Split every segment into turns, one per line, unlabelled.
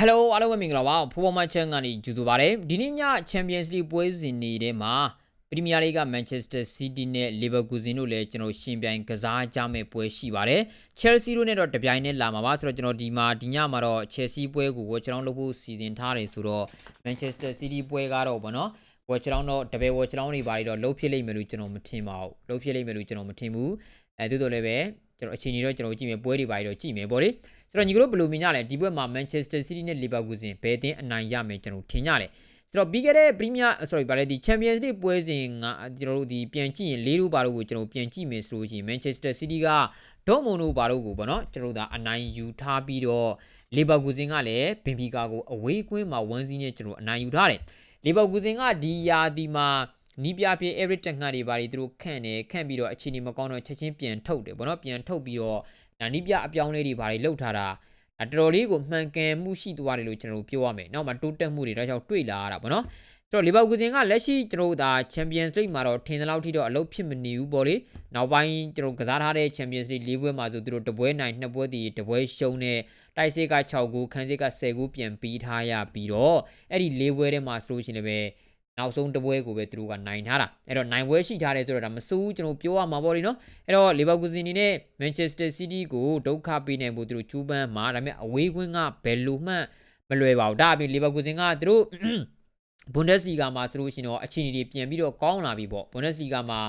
Hello အားလုံးပဲမင်္ဂလာပါဖိုးပေါ်မချန်ကနေကြိုဆိုပါရစေဒီနေ့ည Champions League ပွဲစဉ်တွေထဲမှာ Premier League က Manchester City နဲ့ Liverpool တို့လည်းကျွန်တော်ရှင်ပြိုင်ကစားကြမယ့်ပွဲရှိပါတယ် Chelsea တို့နဲ့တော့တပြိုင်နက်လာမှာပါဆိုတော့ကျွန်တော်ဒီမှာဒီညမှာတော့ Chelsea ပွဲကိုဝယ်ကျွန်တော်လုပ်ဖို့စီစဉ်ထားတယ်ဆိုတော့ Manchester City ပွဲကတော့ဗောနော်ဝယ်ကျွန်တော်တော့တပည့်ဝယ်ကျွန်တော်တွေပါတော့လှုပ်ဖြစ်လိမ့်မယ်လို့ကျွန်တော်မထင်ပါဘူးလှုပ်ဖြစ်လိမ့်မယ်လို့ကျွန်တော်မထင်ဘူးအဲသို့တော်လည်းပဲ ကျွန်တော်အချိန်ကြီးတော့ကျွန်တော်ကြည့်မယ်ပွဲတွေပါတော့ကြည့်မယ်ဗောလေဆိုတော့ညီကတို့ဘယ်လိုမြင်ကြလဲဒီဘက်မှာ Manchester City နဲ့ Liverpool စဉ်ဘယ်အသင်းအနိုင်ရမယ်ကျွန်တော်ထင်ကြတယ်ဆိုတော့ပြီးခဲ့တဲ့ Premier sorry ဗါလေဒီ Champions League ပွဲစဉ်ကကျွန်တော်တို့ဒီပြန်ကြည့်ရင်လေးတို့ဘာလို့ကိုကျွန်တော်ပြန်ကြည့်မယ်ဆိုလို့ရှိရင် Manchester City က Dortmund တို့ဘာလို့ကိုပေါ့နော်ကျွန်တော်တို့ဒါအနိုင်ယူထားပြီးတော့ Liverpool စဉ်ကလည်း Benfica ကိုအဝေးကွင်းမှာ1စီးနဲ့ကျွန်တော်အနိုင်ယူထားတယ် Liverpool စဉ်ကဒီယာဒီမှာ နီးပြပြ every တက်ငှားတွေဘာတွေသူတို့ခန့်တယ်ခန့်ပြီးတော့အခြေအနေမကောင်းတော့ချက်ချင်းပြန်ထုတ်တယ်ပေါ့နော်ပြန်ထုတ်ပြီးတော့ဒါနီးပြအပြောင်းလေးတွေဘာတွေလှုပ်ထားတာဒါတော်တော်လေးကိုမှန်ကန်မှုရှိသွားတယ်လို့ကျွန်တော်တို့ပြောရမယ်။နောက်မှတိုးတက်မှုတွေဒါကြောင့်တွေ့လာရတာပေါ့နော်။ဆိုတော့လီဗာပူးစင်ကလက်ရှိကျွန်တော်တို့ဒါ Champions League မှာတော့ထင်သလောက်ထိတော့အလုပ်ဖြစ်မနေဘူးပေါ့လေ။နောက်ပိုင်းကျွန်တော်ကစားထားတဲ့ Champions League ၄ပွဲမှာဆိုသူတို့တပွဲနိုင်နှစ်ပွဲတည်တပွဲရှုံးတဲ့တိုက်စစ်က6ဂိုးခန်းစစ်က10ဂိုးပြန်ပြီးထားရပြီးတော့အဲ့ဒီ၄ပွဲထဲမှာဆိုလို့ရှိရင်လည်း နောက်ဆုံးတပွဲကိုပဲသူတို့ကနိုင်ထားတာအဲ့တော့နိုင်ပွဲရှိထားတယ်ဆိုတော့ဒါမစိုးကျွန်တော်ပြောရမှာပေါ့လေနော်အဲ့တော့လီဗာပူးစင်နေနဲ့မန်ချက်စတာစီးတီးကိုဒုက္ခပေးနိုင်ဖို့သူတို့ကျူးပန်းမှာဒါပေမဲ့အဝေးကွင်းကဘယ်လိုမှမလွယ်ပါဘူးဒါအပြင်လီဗာပူးစင်ကသူတို့ဘွန်ဒက်စ်လီဂါမှာဆိုလို့ရှိရင်တော့အခြေအနေတွေပြန်ပြီးတော့ကောင်းလာပြီပေါ့ဘွန်ဒက်စ်လီဂါမှာ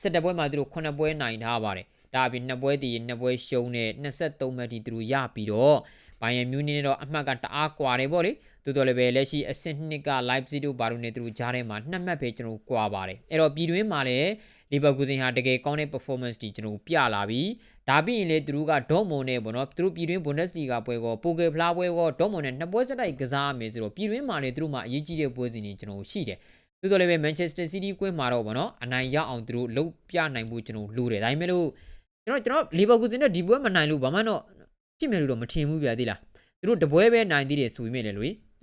7ပွဲမှာသူတို့9ပွဲနိုင်ထားပါတယ် ဒါအပြင်2ပွဲတည်2ပွဲရှုံးနဲ့23မှတ်ထိသူတို့ရပြီးတော့ဘိုင်ယန်မြူးနီနဲ့တော့အမှတ်ကတအားကွာတယ်ပေါ့လေတိုးတော်လည်းပဲလက်ရှိအဆင့်2က Leipzig တို့ဘာလို့နေသူတို့ကြားထဲမှာနှစ်မှတ်ပဲကျွန်တော်ကွာပါတယ်အဲ့တော့ပြည်တွင်းမှာလည်းလီဗာပူးစင်ဟာတကယ်ကောင်းတဲ့ performance တွေကျွန်တော်ပြလာပြီးဒါပြီးရင်လေသူတို့ကဒေါ့မွန်နဲ့ပေါ့နော်သူတို့ပြည်တွင်း Bundesliga ပွဲကောပိုကယ်ဖလားပွဲကောဒေါ့မွန်နဲ့နှစ်ပွဲစတိုက်ကစားမယ်ဆိုတော့ပြည်တွင်းမှာလေသူတို့မှအရေးကြီးတဲ့ပွဲစဉ်တွေကျွန်တော်ရှိတယ်တိုးတော်လည်းပဲ Manchester City ကွင်းမှာတော့ပေါ့နော်အနိုင်ရအောင်သူတို့လှုပ်ပြနိုင်ဖို့ကျွန်တော်လိုတယ်ဒါပေမဲ့လို့ ကျွန်တော်ကျွန်တော်လီဗာပူးစင်နဲ့ဒီပွဲမနိုင်လို့ဘာမှတော့ဖြစ်မယ်လို့တော့မထင်ဘူးပြသေးလားသူတို့တပွဲပဲနိုင်သေးတယ်ဆိုပေမဲ့လေ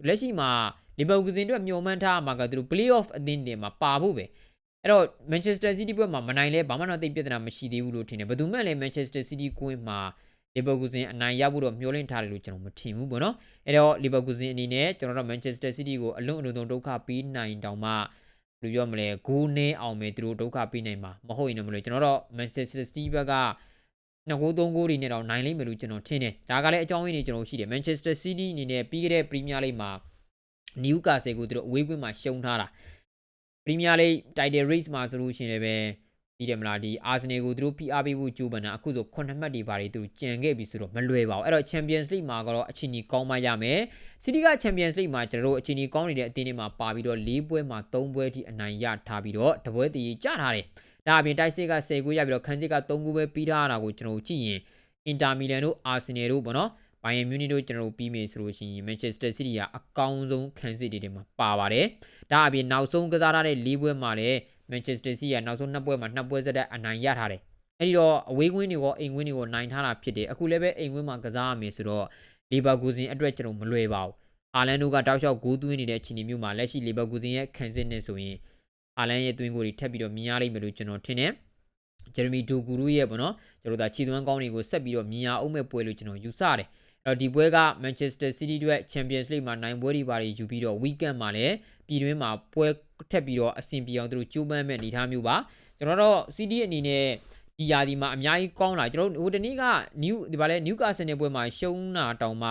လက်ရှိမှာလီဗာပူးစင်တို့မျှော်မှန်းထားမှာကသူတို့ playoff အသင်းတွေမှာပါဖို့ပဲအဲ့တော့ Manchester City ဘက်မှာမနိုင်လဲဘာမှတော့သိပြဿနာမရှိသေးဘူးလို့ထင်တယ်ဘယ်သူမှလည်း Manchester City ကွင်းမှာလီဗာပူးစင်အနိုင်ရဖို့တော့မျှော်လင့်ထားတယ်လို့ကျွန်တော်မထင်ဘူးပေါ့နော်အဲ့တော့လီဗာပူးစင်အနေနဲ့ကျွန်တော်တို့ Manchester City ကိုအလွန်အလွန်ဒုက္ခပေးနိုင်တောင်မှဘယ် လိုပြောမလဲဂိုးနည်းအောင်ပဲသူတို့ဒုက္ခပေးနိုင်မှာမဟုတ်ရင်တော့မလို့ကျွန်တော်တို့ Manchester City ဘက်ကနှစ်ဂိုးသုံးဂိုးတွေနဲ့တော့နိုင်လိမ့်မယ်လို့ကျွန်တော်ထင်တယ်ဒါကလည်းအကြောင်းရင်းတွေကျွန်တော်ရှိတယ် Manchester City အနေနဲ့ပြီးခဲ့တဲ့ Premier League မှာနယူကာဆယ်ကိုသူတို့အဝေးကွင်းမှာရှုံးထားတာပရီးမီးယားလိဂ်တိုက်တယ် race မှာဆိုလို့ရှိရင်လည်း ပဲဒီတယ်မလားဒီအာဆင်နယ်ကိုသူတို့ PR ပေးဖို့ကြိုးပမ်းတာအခုဆို9မှတ်တွေပါတယ်သူတို့ကြံခဲ့ပြီဆိုတော့မလွယ်ပါဘူးအဲ့တော့ Champions League မှာကတော့အချိန်ကြီးကောင်းမှရမယ် City က Champions League မှာကျွန်တော်တို့အချိန်ကြီးကောင်းနေတဲ့အသင်းတွေမှာပါပြီးတော့၄ပွဲမှာ၃ပွဲထိအနိုင်ရထားပြီးတော့တပွဲတည်ကြထားတယ်ဒါအပြင်တိုက်စစ်က10ဂိုးရပြီးတော့ခန်းစစ်က3ဂိုးပဲပြီးထားတာကိုကျွန်တော်တို့ကြည့်ရင် Inter Milan တို့ Arsenal တို့ပေါ့နော်ဘိုင်ယန်မြူးနီတို့ကျွန်တော်တို့ပြီးမယ်ဆိုလို့ရှိရင် Manchester City ကအကောင်းဆုံးခံစစ်တွေထဲမှာပါပါတယ်။ဒါအပြင်နောက်ဆုံးကစားထားတဲ့၄ပွဲမှာလည်း Manchester City ကနောက်ဆုံးနှစ်ပွဲမှာနှစ်ပွဲစတဲ့အနိုင်ရထားတယ်။အဲဒီတော့အဝေးကွင်းတွေကိုအိမ်ကွင်းတွေကိုနိုင်ထားတာဖြစ်တယ်။အခုလည်းပဲအိမ်ကွင်းမှာကစားရမယ်ဆိုတော့လီဗာပူးစင်အတွက်ကျွန်တော်မလွယ်ပါဘူး။အာလန်ဒိုကတောက်လျှောက်ဂိုးသွင်းနေတဲ့အခြေအနေမျိုးမှာလက်ရှိလီဗာပူးစင်ရဲ့ခံစစ်နဲ့ဆိုရင်အာလန်ရဲ့သွင်းကိုတွေထပ်ပြီးတော့မြင်ရလိမ့်မယ်လို့ကျွန်တော်ထင်တယ်။ဂျယ်ရမီဒိုဂူရူရဲ့ပေါ့နော်ကျွန်တော်တို့ဒါခြေသွမ်းကောင်းတွေကိုဆက်ပြီးတော့မြင်ရအောင်မဲ့ပွဲလို့ကျွန်တော်ယူဆတယ်အဲ့တော့ဒီပွဲက Manchester City တို့ Champions League မှာနိုင်ပွဲတွေပါတွေယူပြီးတော့ weekend မှာလည်းပြည်တွင်းမှာပွဲ ထက်ပြီးတော့အဆင်ပြေအောင်သူတို့ကြိုးပမ်းမဲ့အနေထားမျိုးပါကျွန်တော်တို့ City အနေနဲ့ဒီယာဒီမှာအများကြီးကောင်းလာကျွန်တော်တို့ဟိုတနေ့က New ဒီပါလဲ Newcastle နဲ့ပွဲမှာရှုံးတာတောင်မှ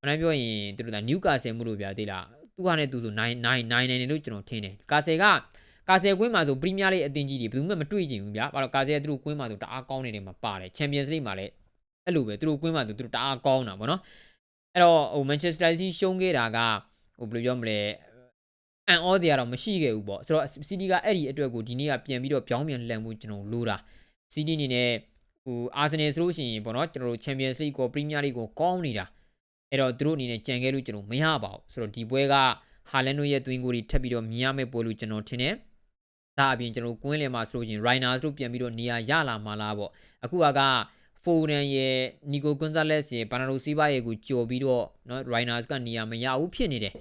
မနိုင်ပြောရင်သူတို့က Newcastle မှုလို့ပြသေးလားသူကနဲ့သူဆို9 9 9နိုင်လို့ကျွန်တော်ထင်တယ်ကာဆယ်ကကာဆယ်ကွင်းမှာဆိုပရီးမီးယားလိအသင်းကြီးတွေဘယ်သူမှမတွေ့ကြဘူးဗျာဘာလို့ကာဆယ်ကသူတို့ကွင်းမှာဆိုတအားကောင်းနေတယ်မှာပါတယ်ချန်ပီယံစ်လိမှာလည်းအဲ့လိုပဲသူတို့ကွင်းမှာသူတို့တအားကောင်းတာဗောနော်အဲ့တော့ဟို Manchester City ရှုံးခဲ့တာကဟိုဘယ်လိုပြောမလဲ အန်အောတရားတော့မရှိခဲ့ဘူးပေါ့ဆိုတော့ CD ကအဲ့ဒီအတွက်ကိုဒီနေ့ကပြန်ပြီးတော့ပြောင်းပြန်လှန်မှုကျွန်တော်လိုတာ CD အနေနဲ့ဟိုအာဆင်နယ်ဆိုလို့ရှိရင်ပေါ့နော်ကျွန်တော်တို့ Champions League ကို Premier League ကိုကောင်းနေတာအဲ့တော့သူတို့အနေနဲ့ကြံခဲ့လို့ကျွန်တော်မရပါဘူးဆိုတော့ဒီပွဲကဟာလန်တို့ရဲ့ twin goal တွေထပ်ပြီးတော့မြင်ရမယ့်ပွဲလို့ကျွန်တော်ထင်တယ်ဒါအပြင်ကျွန်တော်ကွင်းလယ်မှာဆိုလို့ရင် Rhinos တို့ပြန်ပြီးတော့နေရာရလာမှာလားပေါ့အခုကဖိုဒန်ရဲ့နီကိုကွန်ဇာလက်စ်ရဲ့ဘာနာဒိုစီဘာရဲ့ကိုကြော်ပြီးတော့နော်ရိုင်နာစ်ကနေရာမရဘူးဖြစ်နေတယ်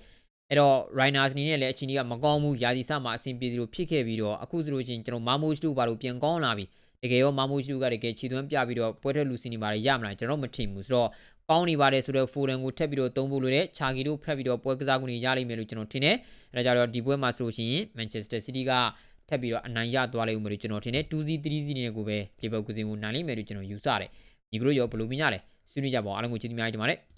အဲ့တော့ Rhinos အနေနဲ့လည်းအချိန်ကြီးကမကောင်းဘူးယာဒီဆမှာအဆင်ပြေသလိုဖြစ်ခဲ့ပြီးတော့အခုဆိုလို့ချင်းကျွန်တော်မာမိုရှ်တို့ဘာလို့ပြန်ကောင်းလာပြီတကယ်ရောမာမိုရှ်တို့ကတကယ်ခြေသွမ်းပြပြီးတော့ပွဲထွက်လူစီနေပါရရမလားကျွန်တော်မထင်ဘူးဆိုတော့ပေါင်းနေပါတယ်ဆိုတော့ forum ကိုထပ်ပြီးတော့သုံးဖို့လိုတယ်ချာဂီတို့ဖက်ပြီးတော့ပွဲကစားကူနေရလိမ့်မယ်လို့ကျွန်တော်ထင်တယ်အဲဒါကြတော့ဒီပွဲမှာဆိုလို့ရှိရင် Manchester City ကထပ်ပြီးတော့အနိုင်ရသွားလိမ့်ဦးမယ်လို့ကျွန်တော်ထင်တယ်2စီး3စီးနဲ့ကိုပဲ Liverpool ကိုနိုင်လိမ့်မယ်လို့ကျွန်တော်ယူဆတယ်ညီကတို့ရောဘယ်လိုမြင်ရလဲဆွေးနွေးကြပါအောင်အားလုံးကိုကျေးဇူးများကြီးတင်ပါတယ်